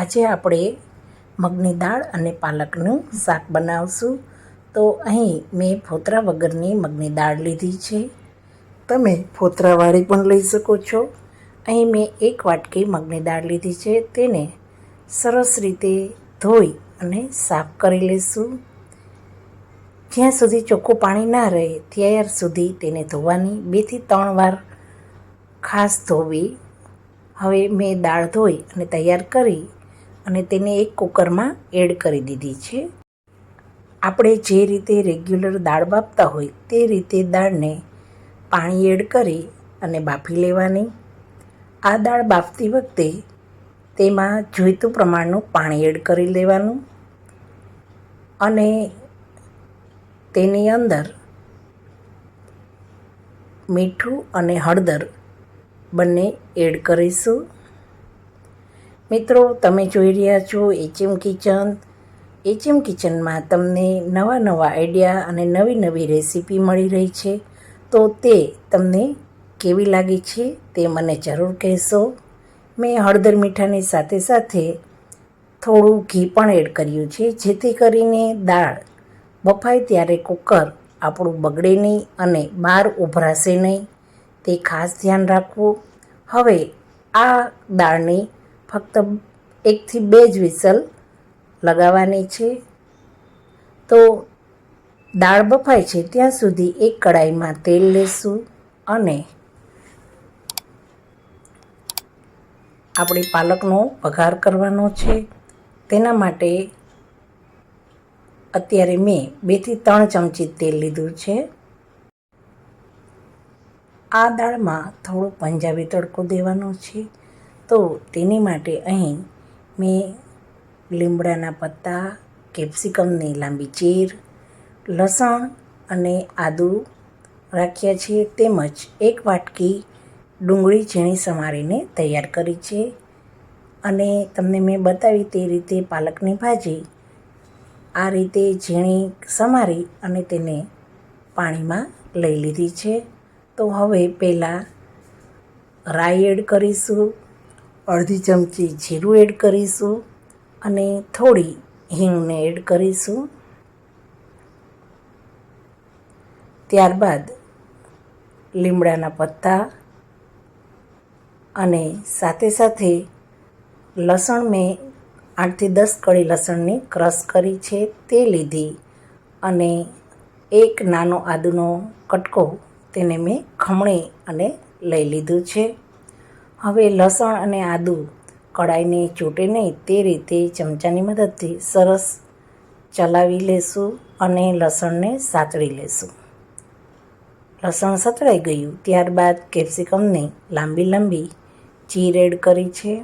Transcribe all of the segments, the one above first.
આજે આપણે મગની દાળ અને પાલકનું શાક બનાવશું. તો અહીં મેં ફોતરા વગરની મગની દાળ લીધી છે. તમે ફોતરાવાળી પણ લઈ શકો છો. અહીં મેં એક વાટકી મગની દાળ લીધી છે. તેને સરસ રીતે ધોઈ અને સાફ કરી લઈશું જ્યાં સુધી ચોખ્ખું પાણી ના રહે, ત્યાર સુધી તેને ધોવાની બેથી ત્રણ વાર ખાસ ધોવી. હવે મેં દાળ ધોઈ અને તૈયાર કરી અને તેને એક કુકરમાં એડ કરી દીધી છે. આપણે જે રીતે રેગ્યુલર દાળ બાફતા હોય તે રીતે દાળને પાણી એડ કરી અને બાફી લેવાની. આ દાળ બાફતી વખતે તેમાં જોઈતું પ્રમાણનું પાણી એડ કરી લેવાનું અને તેની અંદર મીઠું અને હળદર બંને એડ કરીશું. મિત્રો, તમે જોઈ રહ્યા છો એચએમ કિચન એચએમ કિચનમાં તમને નવા નવા આઈડિયા અને નવી નવી રેસીપી મળી રહી છે. તો તે તમને કેવી લાગી છે તે મને જરૂર કહેશો. મેં હળદર મીઠાની સાથે સાથે થોડું ઘી પણ એડ કર્યું છે, જેથી કરીને દાળ બફાય ત્યારે કુકર આપણું બગડે નહીં અને બહાર ઉભરાશે નહીં. તે ખાસ ધ્યાન રાખવું. હવે આ દાળની ફક્ત એકથી બે જ વિસલ લગાવવાની છે. તો દાળ બફાય છે ત્યાં સુધી એક કડાઈમાં તેલ લેશું અને આપણે પાલકનો વઘાર કરવાનો છે. તેના માટે અત્યારે મેં બેથી ત્રણ ચમચી તેલ લીધું છે. આ દાળમાં થોડો પંજાબી તડકો દેવાનો છે. તો તેની માટે અહીં મેં લીમડાના પત્તા, કેપ્સિકમની લાંબી ચીર, લસણ અને આદું રાખ્યા છે. તેમજ એક વાટકી ડુંગળી ઝીણી સમારીને તૈયાર કરી છે. અને તમને મેં બતાવી તે રીતે પાલકની ભાજી આ રીતે ઝીણી સમારી અને તેને પાણીમાં લઈ લીધી છે. તો હવે પહેલાં રાઈ એડ કરીશું. અડધી ચમચી જીરું એડ કરીશું અને થોડી હિંગને એડ કરીશું. ત્યારબાદ લીમડાના પત્તા અને સાથે સાથે લસણ મેં આઠથી દસ કળી લસણની ક્રશ કરી છે તે લીધી અને એક નાનો આદુનો કટકો તેને મેં ખમણી અને લઈ લીધું છે. હવે લસણ અને આદું કડાઈને ચોટે નહીં, તે રીતે ચમચાની મદદથી સરસ ચલાવી લેશું અને લસણને સાતળી લેશું. લસણ સતળાઈ ગયું, ત્યારબાદ કેપ્સિકમને લાંબી લાંબી ચીર એડ કરી છે.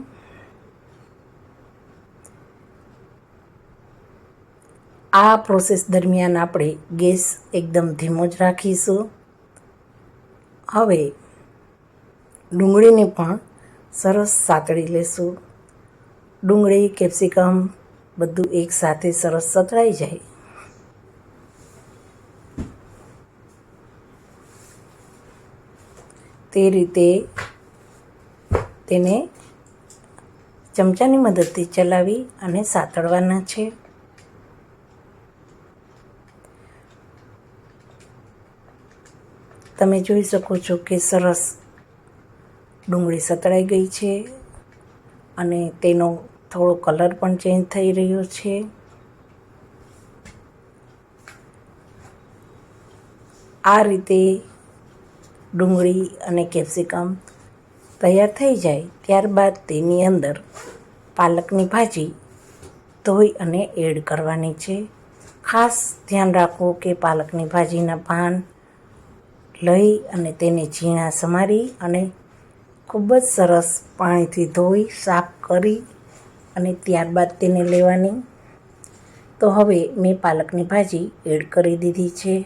આ પ્રોસેસ દરમિયાન આપણે ગેસ એકદમ ધીમો જ રાખીશું. હવે ડુંગળીને પણ સરસ સાતળી લેશું. ડુંગળી, કેપ્સિકમ બધું એકસાથે સરસ સતળાઈ જાય. તે રીતે તેને ચમચાની મદદથી ચલાવી અને સાતળવાના છે. તમે જોઈ શકો છો કે સરસ ડુંગળી સતળાઈ ગઈ છે અને તેનો થોડો કલર પણ ચેન્જ થઈ રહ્યો છે. આ રીતે ડુંગળી અને કેપ્સિકમ તૈયાર થઈ જાય ત્યારબાદ તેની અંદર પાલકની ભાજી ધોઈ અને એડ કરવાની છે. ખાસ ધ્યાન રાખો કે પાલકની ભાજીના પાન લઈ અને તેને ઝીણા સમારી અને ખૂબ જ સરસ પાણીથી ધોઈ, સાફ કરી અને ત્યારબાદ તેને લેવાની. તો હવે મેં પાલકની ભાજી એડ કરી દીધી છે.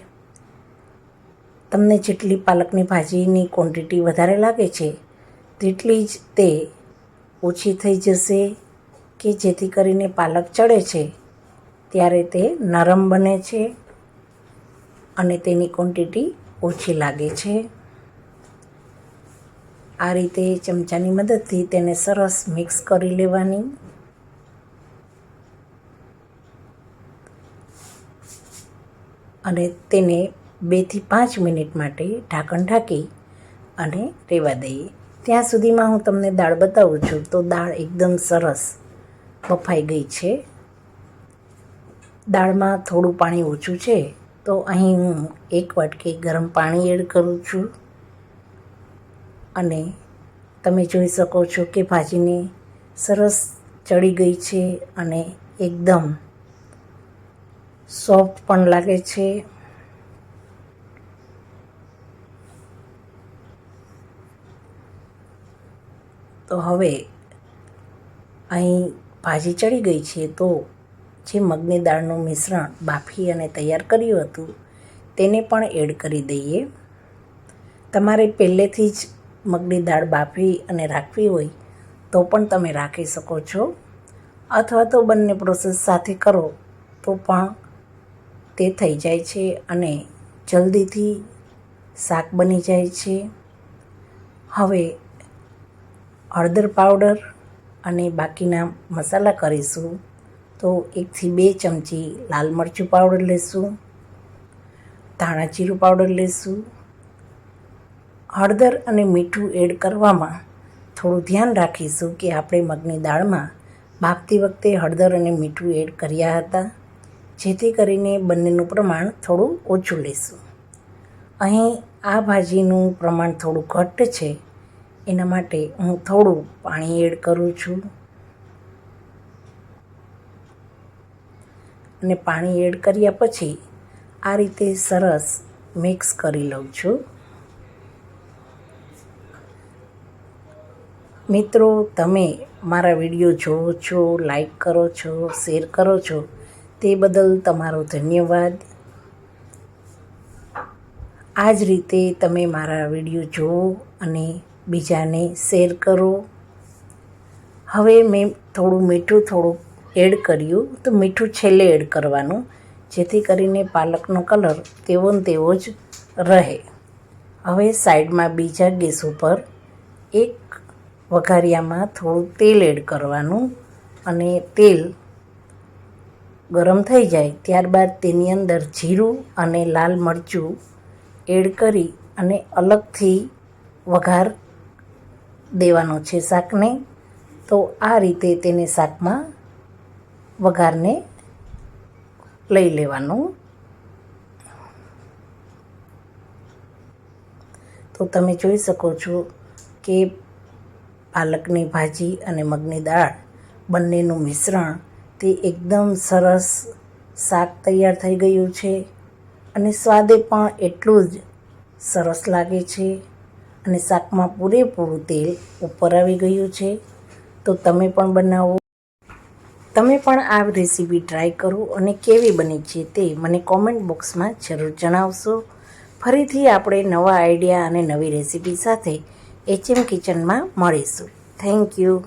તમને જેટલી પાલકની ભાજીની ક્વોન્ટિટી વધારે લાગે છે, તેટલી જ તે ઓછી થઈ જશે કે જેથી કરીને પાલક ચડે છે. ત્યારે તે નરમ બને છે અને તેની ક્વોન્ટિટી ઓછી લાગે છે. આ રીતે ચમચાની મદદથી તેને સરસ મિક્સ કરી લેવાની. અને તેને બેથી પાંચ મિનિટ માટે ઢાંકણ ઢાંકી અને રેવા દઈએ. ત્યાં સુધીમાં હું તમને દાળ બતાવું છું તો દાળ એકદમ સરસ બફાઈ ગઈ છે. દાળમાં થોડું પાણી ઓછું છે તો અહીં હું એક વાટકી ગરમ પાણી એડ કરું છું. અને તમે જોઈ શકો છો કે ભાજીને સરસ ચડી ગઈ છે અને એકદમ સોફ્ટ પણ લાગે છે. તો હવે અહીં ભાજી ચડી ગઈ છે તો જે મગની દાળનું મિશ્રણ બાફી અને તૈયાર કર્યું હતું તેને પણ એડ કરી દઈએ. તમારે પહેલેથી જ મગની દાળ બાફી અને રાખવી હોય તો પણ તમે રાખી શકો છો. અથવા તો બંને પ્રોસેસ સાથે કરો તો પણ તે થઈ જાય છે અને જલ્દીથી શાક બની જાય છે. હવે હળદર પાવડર અને બાકીના મસાલા કરીશું તો એકથી બે ચમચી લાલ મરચું પાવડર લેશું, ધાણા જીરું પાવડર લેશું હળદર અને મીઠું એડ કરવામાં થોડું ધ્યાન રાખીશું કે આપણે મગની દાળમાં બાફતી વખતે હળદર અને મીઠું એડ કર્યા હતા, જેથી કરીને બંનેનું પ્રમાણ થોડું ઓછું લેશું. અહીં આ ભાજીનું પ્રમાણ થોડું ઘટ્ટ છે, એના માટે હું થોડું પાણી એડ કરું છું. અને પાણી એડ કર્યા પછી આ રીતે સરસ મિક્સ કરી લઉં છું. મિત્રો, તમે મારા વીડિયો જોવો છો લાઈક કરો છો શેર કરો છો, તે બદલ તમારો ધન્યવાદ. આ જ રીતે તમે મારા વીડિયો જુઓ અને બીજાને શેર કરો. હવે મેં થોડું મીઠું થોડું એડ કર્યું, તો મીઠું છેલ્લે એડ કરવાનું, જેથી કરીને પાલકનો કલર તેવો ને તેવો જ રહે. હવે સાઈડમાં બીજા ગેસ ઉપર એક વઘારિયામાં થોડું તેલ એડ કરવાનું અને તેલ ગરમ થઈ જાય ત્યારબાદ તેની અંદર જીરું અને લાલ મરચું એડ કરી અને અલગથી વઘાર દેવાનો છે શાકને. તો આ રીતે તેને શાકમાં વઘારને લઈ લેવાનું. તો તમે જોઈ શકો છો કે પાલકની ભાજી અને મગની દાળ બંનેનું મિશ્રણ તે એકદમ સરસ શાક તૈયાર થઈ ગયું છે અને સ્વાદે પણ એટલું જ સરસ લાગે છે અને શાકમાં પૂરેપૂરું તેલ ઉપર આવી ગયું છે. તો તમે પણ બનાવો. તમે પણ આ રેસીપી ટ્રાય કરો અને કેવી બની છે તે મને કોમેન્ટ બોક્સમાં જરૂર જણાવશો. ફરીથી આપણે નવા આઈડિયા અને નવી રેસીપી સાથે એચએમ કિચનમાં મળીશું. Thank you